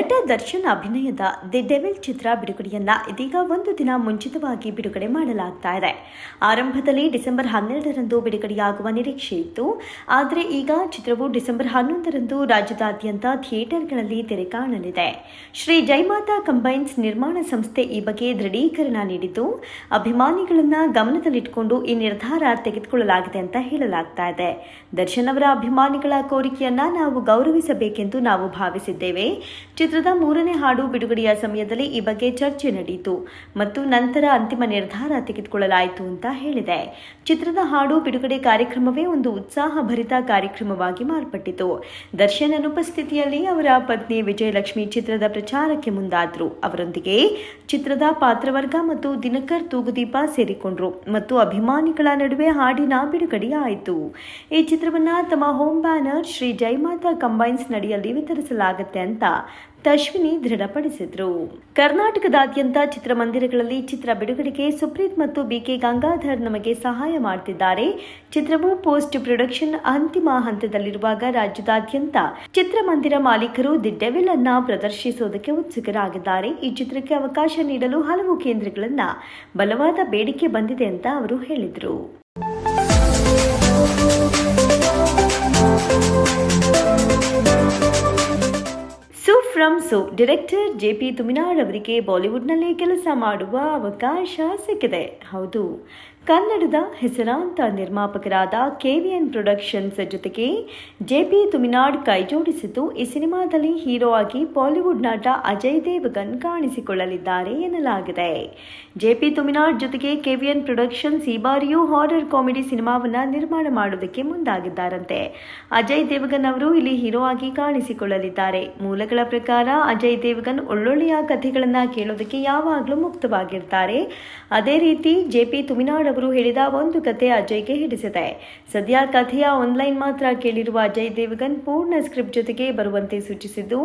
ನಟ ದರ್ಶನ್ ಅಭಿನಯದ the devil ಚಿತ್ರ ಬಿಡುಗಡೆಯನ್ನ ಇದೀಗ ಒಂದು ದಿನ ಮುಂಚಿತವಾಗಿ ಬಿಡುಗಡೆ ಮಾಡಲಾಗ್ತಾ ಇದೆ. ಆರಂಭದಲ್ಲಿ ಡಿಸೆಂಬರ್ ಹನ್ನೆರಡರಂದು ಬಿಡುಗಡೆಯಾಗುವ ನಿರೀಕ್ಷೆ ಇತ್ತು. ಆದರೆ ಈಗ ಚಿತ್ರವು ಡಿಸೆಂಬರ್ ಹನ್ನೊಂದರಂದು ರಾಜ್ಯದಾದ್ಯಂತ ಥಿಯೇಟರ್ಗಳಲ್ಲಿ ತೆರೆ ಕಾಣಲಿದೆ. ಶ್ರೀ ಜೈಮಾತಾ ಕಂಬೈನ್ಸ್ ನಿರ್ಮಾಣ ಸಂಸ್ಥೆ ಈ ಬಗ್ಗೆ ದೃಢೀಕರಣ ನೀಡಿದ್ದು, ಅಭಿಮಾನಿಗಳನ್ನ ಗಮನದಲ್ಲಿಟ್ಟುಕೊಂಡು ಈ ನಿರ್ಧಾರ ತೆಗೆದುಕೊಳ್ಳಲಾಗಿದೆ ಅಂತ ಹೇಳಲಾಗ್ತಾ ಇದೆ. ದರ್ಶನ್ ಅವರ ಅಭಿಮಾನಿಗಳ ಕೋರಿಕೆಯನ್ನ ನಾವು ಗೌರವಿಸಬೇಕೆಂದು ನಾವು ಭಾವಿಸಿದ್ದೇವೆ. ಚಿತ್ರದ ಮೂರನೇ ಹಾಡು ಬಿಡುಗಡೆಯ ಸಮಯದಲ್ಲಿ ಈ ಬಗ್ಗೆ ಚರ್ಚೆ ನಡೆಯಿತು ಮತ್ತು ನಂತರ ಅಂತಿಮ ನಿರ್ಧಾರ ತೆಗೆದುಕೊಳ್ಳಲಾಯಿತು ಅಂತ ಹೇಳಿದೆ. ಚಿತ್ರದ ಹಾಡು ಬಿಡುಗಡೆ ಕಾರ್ಯಕ್ರಮವೇ ಒಂದು ಉತ್ಸಾಹಭರಿತ ಕಾರ್ಯಕ್ರಮವಾಗಿ ಮಾರ್ಪಟ್ಟಿತು. ದರ್ಶನ್ ಅನುಪಸ್ಥಿತಿಯಲ್ಲಿ ಅವರ ಪತ್ನಿ ವಿಜಯಲಕ್ಷ್ಮಿ ಚಿತ್ರದ ಪ್ರಚಾರಕ್ಕೆ ಮುಂದಾದ್ರು. ಅವರೊಂದಿಗೆ ಚಿತ್ರದ ಪಾತ್ರವರ್ಗ ಮತ್ತು ದಿನಕರ್ ತೂಗುದೀಪ ಸೇರಿಕೊಂಡ್ರು ಮತ್ತು ಅಭಿಮಾನಿಗಳ ನಡುವೆ ಹಾಡಿನ ಬಿಡುಗಡೆಯಾಯಿತು. ಈ ಚಿತ್ರವನ್ನ ತಮ್ಮ home banner Shri Jayamata combines ನಡಿಯಲ್ಲಿ ವಿತರಿಸಲಾಗುತ್ತೆ ಅಂತ ತಶ್ವಿನಿ ದೃಢಪಡಿಸಿದ್ರು. ಕರ್ನಾಟಕದಾದ್ಯಂತ ಚಿತ್ರಮಂದಿರಗಳಲ್ಲಿ ಚಿತ್ರ ಬಿಡುಗಡೆಗೆ ಸುಪ್ರೀತ್ ಮತ್ತು ಬಿಕೆ ಗಂಗಾಧರ್ ನಮಗೆ ಸಹಾಯ ಮಾಡುತ್ತಿದ್ದಾರೆ ಚಿತ್ರವು ಪೋಸ್ಟ್ ಪ್ರೊಡಕ್ಷನ್ ಅಂತಿಮ ಹಂತದಲ್ಲಿರುವಾಗ ರಾಜ್ಯದಾದ್ಯಂತ ಚಿತ್ರಮಂದಿರ ಮಾಲೀಕರು ದಿ ಡೆವಿಲ್ ಅನ್ನ ಪ್ರದರ್ಶಿಸುವುದಕ್ಕೆ ಉತ್ಸುಕರಾಗಿದ್ದಾರೆ. ಈ ಚಿತ್ರಕ್ಕೆ ಅವಕಾಶ ನೀಡಲು ಹಲವು ಕೇಂದ್ರಗಳನ್ನ ಬಲವಾದ ಬೇಡಿಕೆ ಬಂದಿದೆ ಅಂತ ಅವರು ಹೇಳಿದರು. Director director J P Tuminad ಅವರಿಗೆ ಬಾಲಿವುಡ್ನಲ್ಲಿ ಕೆಲಸ ಮಾಡುವ ಅವಕಾಶ ಸಿಕ್ಕಿದೆ. ಹೌದು. ಕನ್ನಡದ ಹೆಸರಾಂತ ನಿರ್ಮಾಪಕರಾದ ಕೆವಿಎನ್ ಪ್ರೊಡಕ್ಷನ್ಸ್ ಜೊತೆಗೆ ಜೆ ಪಿ ತುಮಿನಾಡ್ ಕೈಜೋಡಿಸಿದ್ದು ಈ ಸಿನಿಮಾದಲ್ಲಿ ಹೀರೋ ಆಗಿ ಬಾಲಿವುಡ್ ನಟ ಅಜಯ್ ದೇವಗನ್ ಕಾಣಿಸಿಕೊಳ್ಳಲಿದ್ದಾರೆ ಎನ್ನಲಾಗಿದೆ. ಜೆ ಪಿ ತುಮಿನಾಡ್ ಜೊತೆಗೆ ಕೆವಿಎನ್ ಪ್ರೊಡಕ್ಷನ್ಸ್ ಈ ಬಾರಿಯೂ ಹಾರರ್ ಕಾಮಿಡಿ ಸಿನಿಮಾವನ್ನ ನಿರ್ಮಾಣ ಮಾಡೋದಕ್ಕೆ ಮುಂದಾಗಿದ್ದಾರಂತೆ. ಅಜಯ್ ದೇವಗನ್ ಅವರು ಇಲ್ಲಿ ಹೀರೋ ಆಗಿ ಕಾಣಿಸಿಕೊಳ್ಳಲಿದ್ದಾರೆ. ಮೂಲಗಳ ಪ್ರಕಾರ ಅಜಯ್ ದೇವಗನ್ ಒಳ್ಳೊಳ್ಳೆಯ ಕಥೆಗಳನ್ನ ಕೇಳೋದಕ್ಕೆ ಯಾವಾಗಲೂ ಮುಕ್ತವಾಗಿರ್ತಾರೆ. ಅದೇ ರೀತಿ ಜೆ ಪಿ ತುಮಿನಾಡ್ ಹೇಳಿದ ಒಂದು ಕಥೆ ಅಜಯ್ಗೆ ಹಿಡಿಸಿದೆ. ಸದ್ಯ ಕಥೆಯ ಆನ್ಲೈನ್ ಮಾತ್ರ ಕೇಳಿರುವ ಅಜಯ್ ದೇವಗನ್ ಪೂರ್ಣ ಸ್ಕ್ರಿಪ್ಟ್ ಜೊತೆಗೆ ಬರುವಂತೆ ಸೂಚಿಸಿದ್ದು,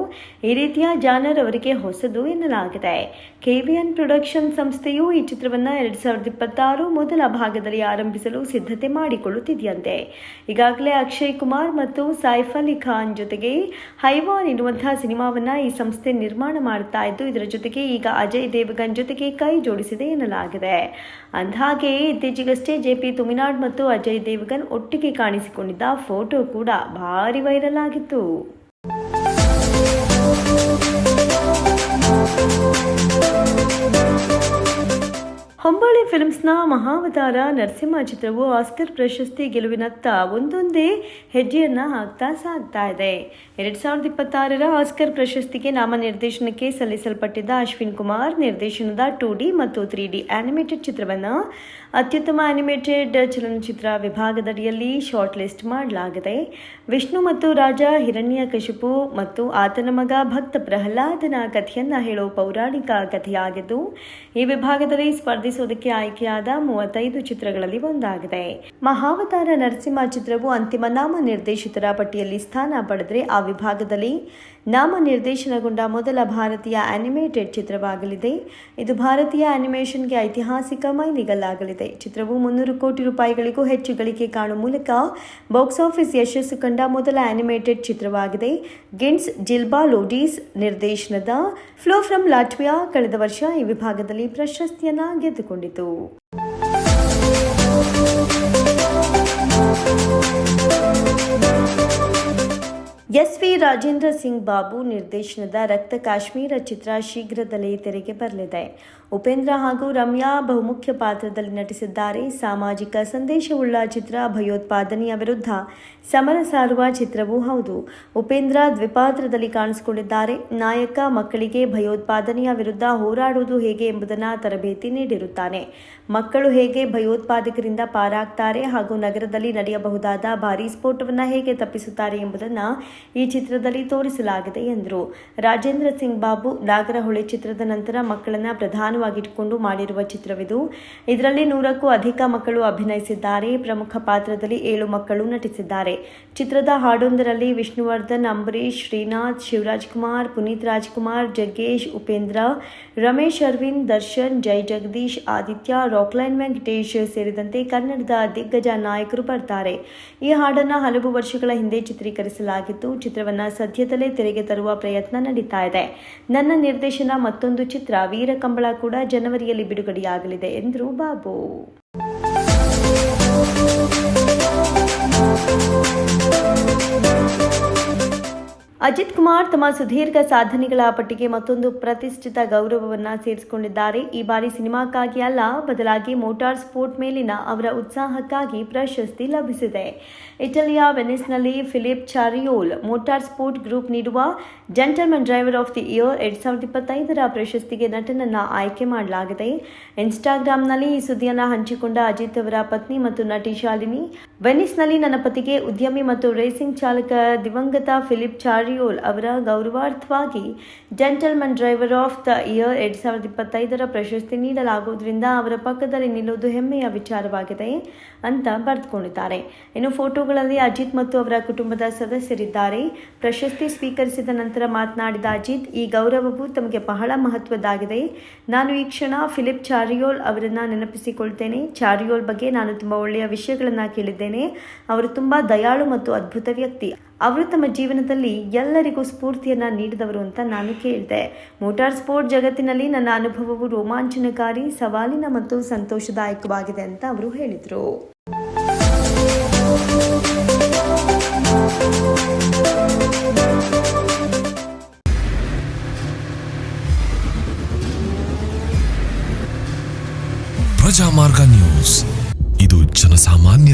ಈ ರೀತಿಯ ಜಾನರ್ ಅವರಿಗೆ ಹೊಸದು ಎನ್ನಲಾಗಿದೆ. ಕೆವಿಎನ್ ಪ್ರೊಡಕ್ಷನ್ ಸಂಸ್ಥೆಯು ಈ ಚಿತ್ರವನ್ನು ಎರಡ್ ಸಾವಿರದ ಇಪ್ಪತ್ತಾರು ಮೊದಲ ಭಾಗದಲ್ಲಿ ಆರಂಭಿಸಲು ಸಿದ್ಧತೆ ಮಾಡಿಕೊಳ್ಳುತ್ತಿದೆಯಂತೆ. ಈಗಾಗಲೇ ಅಕ್ಷಯ್ ಕುಮಾರ್ ಮತ್ತು ಸೈಫ್ ಅಲಿ ಖಾನ್ ಜೊತೆಗೆ ಹೈವಾನ್ ಎನ್ನುವಂತಹ ಸಿನಿಮಾವನ್ನ ಈ ಸಂಸ್ಥೆ ನಿರ್ಮಾಣ ಮಾಡ್ತಾ ಇದ್ದು, ಇದರ ಜೊತೆಗೆ ಈಗ ಅಜಯ್ ದೇವಗನ್ ಜೊತೆಗೆ ಕೈ ಜೋಡಿಸಿದೆ ಎನ್ನಲಾಗಿದೆ. ಅಂದಹಾಗೆ ಇತ್ತೀಚೆಗಷ್ಟೇ ಜೆ ಪಿ ತುಮಿನಾಡ್ ಮತ್ತು ಅಜಯ್ ದೇವಗನ್ ಒಟ್ಟಿಗೆ ಕಾಣಿಸಿಕೊಂಡಿದ್ದ ಫೋಟೋ ಕೂಡ ಭಾರಿ ವೈರಲ್ ಆಗಿತ್ತು. ಹೊಂಬಾಳೆ ಫಿಲ್ಮ್ಸ್ನ ಮಹಾವತಾರ ನರಸಿಂಹ ಚಿತ್ರವು ಆಸ್ಕರ್ ಪ್ರಶಸ್ತಿ ಗೆಲುವಿನತ್ತ ಒಂದೊಂದೇ ಹೆಜ್ಜೆಯನ್ನ ಹಾಕ್ತಾ ಸಾಗ್ತಾ ಇದೆ. ಎರಡ್ ಸಾವಿರದ ಇಪ್ಪತ್ತಾರರ ಆಸ್ಕರ್ ಪ್ರಶಸ್ತಿಗೆ ನಾಮನಿರ್ದೇಶನಕ್ಕೆ ಸಲ್ಲಿಸಲ್ಪಟ್ಟಿದ್ದ ಅಶ್ವಿನ್ ಕುಮಾರ್, ನಿರ್ದೇಶನದ ಟೂ ಡಿ ಮತ್ತು ತ್ರೀ ಡಿ ಆನಿಮೇಟೆಡ್ ಚಿತ್ರವನ್ನು ಅತ್ಯುತ್ತಮ ಆನಿಮೇಟೆಡ್ ಚಲನಚಿತ್ರ ವಿಭಾಗದಡಿಯಲ್ಲಿ ಶಾರ್ಟ್ ಲಿಸ್ಟ್ ಮಾಡಲಾಗಿದೆ ವಿಷ್ಣು ಮತ್ತು ರಾಜ ಹಿರಣ್ಯ ಕಶಿಪು ಮತ್ತು ಆತನ ಮಗ ಭಕ್ತ ಪ್ರಹ್ಲಾದನ ಕಥೆಯನ್ನ ಹೇಳೋ ಪೌರಾಣಿಕ ಕಥೆಯಾಗಿದ್ದು, ಈ ವಿಭಾಗದಲ್ಲಿ ಸ್ಪರ್ಧಿಸುವುದಕ್ಕೆ ಆಯ್ಕೆಯಾದ ಮೂವತ್ತೈದು ಚಿತ್ರಗಳಲ್ಲಿ ಒಂದಾಗಿದೆ. ಮಹಾವತಾರ ನರಸಿಂಹ ಚಿತ್ರವು ಅಂತಿಮ ನಾಮ ನಿರ್ದೇಶಿತರ ಪಟ್ಟಿಯಲ್ಲಿ ಸ್ಥಾನ ಪಡೆದರೆ ಆ ವಿಭಾಗದಲ್ಲಿ ನಾಮ ನಿರ್ದೇಶನಗೊಂಡ ಮೊದಲ ಭಾರತೀಯ ಆನಿಮೇಟೆಡ್ ಚಿತ್ರವಾಗಲಿದೆ. ಇದು ಭಾರತೀಯ ಆನಿಮೇಷನ್ಗೆ ಐತಿಹಾಸಿಕ ಮೈಲಿಗಲ್ಲಾಗಲಿದೆ. ಚಿತ್ರವು ಮುನ್ನೂರು ಕೋಟಿ ರೂಪಾಯಿಗಳಿಗೂ ಹೆಚ್ಚು ಗಳಿಕೆ ಕಾಣುವ ಮೂಲಕ ಬಾಕ್ಸ್ ಆಫೀಸ್ ಯಶಸ್ಸು ಕಂಡ ಮೊದಲ ಆನಿಮೇಟೆಡ್ ಚಿತ್ರವಾಗಿದೆ. ಗಿನ್ಸ್ ಜಿಲ್ಬಾ ಲೋಡೀಸ್ ನಿರ್ದೇಶನದ ಫ್ಲೋ ಫ್ರಮ್ ಲಾಟ್ವಿಯಾ ಕಳೆದ ವರ್ಷ ಈ ವಿಭಾಗದಲ್ಲಿ ಪ್ರಶಸ್ತಿಯನ್ನು ಗೆದ್ದುಕೊಂಡಿತು. ಎಸ್ ವಿ ರಾಜೇಂದ್ರ ಸಿಂಗ್ ಬಾಬು ನಿರ್ದೇಶನದ ರಕ್ತ ಕಾಶ್ಮೀರ ಚಿತ್ರ ಶೀಘ್ರದಲ್ಲೇ ತೆರೆಗೆ ಬರಲಿದೆ. ಉಪೇಂದ್ರ ಹಾಗೂ ರಮ್ಯಾ ಬಹುಮುಖ್ಯ ಪಾತ್ರದಲ್ಲಿ ನಟಿಸಿದ್ದಾರೆ. ಸಾಮಾಜಿಕ ಸಂದೇಶವುಳ್ಳ ಚಿತ್ರ ಭಯೋತ್ಪಾದನೆಯ ವಿರುದ್ಧ ಸಮರ ಸಾರುವ ಚಿತ್ರವೂ ಹೌದು. ಉಪೇಂದ್ರ ದ್ವಿಪಾತ್ರದಲ್ಲಿ ಕಾಣಿಸಿಕೊಂಡಿದ್ದಾರೆ. ನಾಯಕ ಮಕ್ಕಳಿಗೆ ಭಯೋತ್ಪಾದನೆಯ ವಿರುದ್ಧ ಹೋರಾಡುವುದು ಹೇಗೆ ಎಂಬುದನ್ನು ತರಬೇತಿ ನೀಡಿರುತ್ತಾನೆ. ಮಕ್ಕಳು ಹೇಗೆ ಭಯೋತ್ಪಾದಕರಿಂದ ಪಾರಾಗ್ತಾರೆ ಹಾಗೂ ನಗರದಲ್ಲಿ ನಡೆಯಬಹುದಾದ ಭಾರೀ ಸ್ಫೋಟವನ್ನು ಹೇಗೆ ತಪ್ಪಿಸುತ್ತಾರೆ ಎಂಬುದನ್ನು ಈ ಚಿತ್ರದಲ್ಲಿ ತೋರಿಸಲಾಗಿದೆ ಎಂದರು. ರಾಜೇಂದ್ರ ಸಿಂಗ್ ಬಾಬು ನಾಗರಹೊಳೆ ಚಿತ್ರದ ನಂತರ ಮಕ್ಕಳನ್ನ ಪ್ರಧಾನವಾಗಿ ಆಧಾರವಾಗಿಟ್ಟುಕೊಂಡು ಮಾಡಿರುವ ಚಿತ್ರವಿದು. ಇದರಲ್ಲಿ ನೂರಕ್ಕೂ ಅಧಿಕ ಮಕ್ಕಳು ಅಭಿನಯಿಸಿದ್ದಾರೆ. ಪ್ರಮುಖ ಪಾತ್ರದಲ್ಲಿ ಏಳು ಮಕ್ಕಳು ನಟಿಸಿದ್ದಾರೆ. ಚಿತ್ರದ ಹಾಡೊಂದರಲ್ಲಿ ವಿಷ್ಣುವರ್ಧನ್ ಅಂಬರೀಶ್ ಶ್ರೀನಾಥ್, ಶಿವರಾಜ್ ಕುಮಾರ್, ಪುನೀತ್ ರಾಜ್ಕುಮಾರ್, ಜಗ್ಗೇಶ್, ಉಪೇಂದ್ರ, ರಮೇಶ್ ಅರವಿಂದ್, ದರ್ಶನ್, ಜೈ ಜಗದೀಶ್, ಆದಿತ್ಯ ರಾಕ್ಲೈನ್ ವೆಂಕಟೇಶ್ ಸೇರಿದಂತೆ ಕನ್ನಡದ ದಿಗ್ಗಜ ನಾಯಕರು ಬರ್ತಾರೆ. ಈ ಹಾಡನ್ನು ಹಲವು ವರ್ಷಗಳ ಹಿಂದೆ ಚಿತ್ರೀಕರಿಸಲಾಗಿತ್ತು. ಚಿತ್ರವನ್ನ ಸದ್ಯದಲ್ಲೇ ತೆರೆಗೆ ತರುವ ಪ್ರಯತ್ನ ನಡೀತಾ ಇದೆ. ನನ್ನ ನಿರ್ದೇಶನ ಮತ್ತೊಂದು ಚಿತ್ರ ವೀರಕಂಬಳ ಕೂಡ ಜನವರಿಯಲ್ಲಿ ಬಿಡುಗಡೆಯಾಗಲಿದೆ ಎಂದರು ಬಾಬು. ಅಜಿತ್ ಕುಮಾರ್ ತಮ್ಮ ಸುದೀರ್ಘ ಸಾಧನೆಗಳ ಪಟ್ಟಿಗೆ ಮತ್ತೊಂದು ಪ್ರತಿಷ್ಠಿತ ಗೌರವವನ್ನು ಸೇರಿಸಿಕೊಂಡಿದ್ದಾರೆ. ಈ ಬಾರಿ ಸಿನಿಮಾಕ್ಕಾಗಿ ಅಲ್ಲ, ಬದಲಾಗಿ ಮೋಟಾರ್ ಸ್ಪೋರ್ಟ್ ಮೇಲಿನ ಅವರ ಉತ್ಸಾಹಕ್ಕಾಗಿ ಪ್ರಶಸ್ತಿ ಲಭಿಸಿದೆ. ಇಟಲಿಯ ವೆನಿಸ್ನಲ್ಲಿ Philippe Charriol motor sport group ನೀಡುವ gentleman driver of the year ಎರಡ್ ಸಾವಿರದ ಇಪ್ಪತ್ತೈದರ ಪ್ರಶಸ್ತಿಗೆ ನಟನನ್ನು ಆಯ್ಕೆ ಮಾಡಲಾಗಿದೆ. ಇನ್ಸ್ಟಾಗ್ರಾಂನಲ್ಲಿ ಈ ಸುದ್ದಿಯನ್ನು ಹಂಚಿಕೊಂಡ ಅಜಿತ್ ಅವರ ಪತ್ನಿ ಮತ್ತು ನಟಿ ಶಾಲಿನಿ ವೆನಿಸ್ನಲ್ಲಿ ನನ್ನ ಪತಿಗೆ ಉದ್ಯಮಿ ಮತ್ತು ರೇಸಿಂಗ್ ಚಾಲಕ ದಿವಂಗತ ಫಿಲಿಪ್ ಚಾರಿಯೋಲ್ ಅವರ ಗೌರವಾರ್ಥವಾಗಿ gentleman driver of the year ಎರಡು ಸಾವಿರದ ಇಪ್ಪತ್ತೈದರ ಪ್ರಶಸ್ತಿ ನೀಡಲಾಗುವುದರಿಂದ ಅವರ ಪಕ್ಕದಲ್ಲಿ ನಿಲ್ಲುವುದು ಹೆಮ್ಮೆಯ ವಿಚಾರವಾಗಿದೆ ಅಂತ ಬರೆದುಕೊಂಡಿದ್ದಾರೆ. ಇನ್ನು ಫೋಟೋಗಳಲ್ಲಿ ಅಜಿತ್ ಮತ್ತು ಅವರ ಕುಟುಂಬದ ಸದಸ್ಯರಿದ್ದಾರೆ. ಪ್ರಶಸ್ತಿ ಸ್ವೀಕರಿಸಿದ ನಂತರ ಮಾತನಾಡಿದ ಅಜಿತ್, ಈ ಗೌರವವು ತಮಗೆ ಬಹಳ ಮಹತ್ವದ್ದಾಗಿದೆ. ನಾನು ಈ ಕ್ಷಣ ಫಿಲಿಪ್ ಚಾರಿಯೋಲ್ ಅವರನ್ನು ನೆನಪಿಸಿಕೊಳ್ತೇನೆ. ಚಾರಿಯೋಲ್ ಬಗ್ಗೆ ನಾನು ತುಂಬ ಒಳ್ಳೆಯ ವಿಷಯಗಳನ್ನು ಕೇಳಿದ್ದೇನೆ ಅವರು ತುಂಬ ದಯಾಳು ಮತ್ತು ಅದ್ಭುತ ವ್ಯಕ್ತಿ. ಅವರು ತಮ್ಮ ಜೀವನದಲ್ಲಿ ಎಲ್ಲರಿಗೂ ಸ್ಫೂರ್ತಿಯನ್ನ ನೀಡಿದವರು ಅಂತ ನಾನು ಕೇಳಿದೆ. ಮೋಟಾರ್ ಸ್ಪೋರ್ಟ್ ಜಗತ್ತಿನಲ್ಲಿ ನನ್ನ ಅನುಭವವು ರೋಮಾಂಚನಕಾರಿ, ಸವಾಲಿನ ಮತ್ತು ಸಂತೋಷದಾಯಕವಾಗಿದೆ ಅಂತ ಅವರು ಹೇಳಿದರು.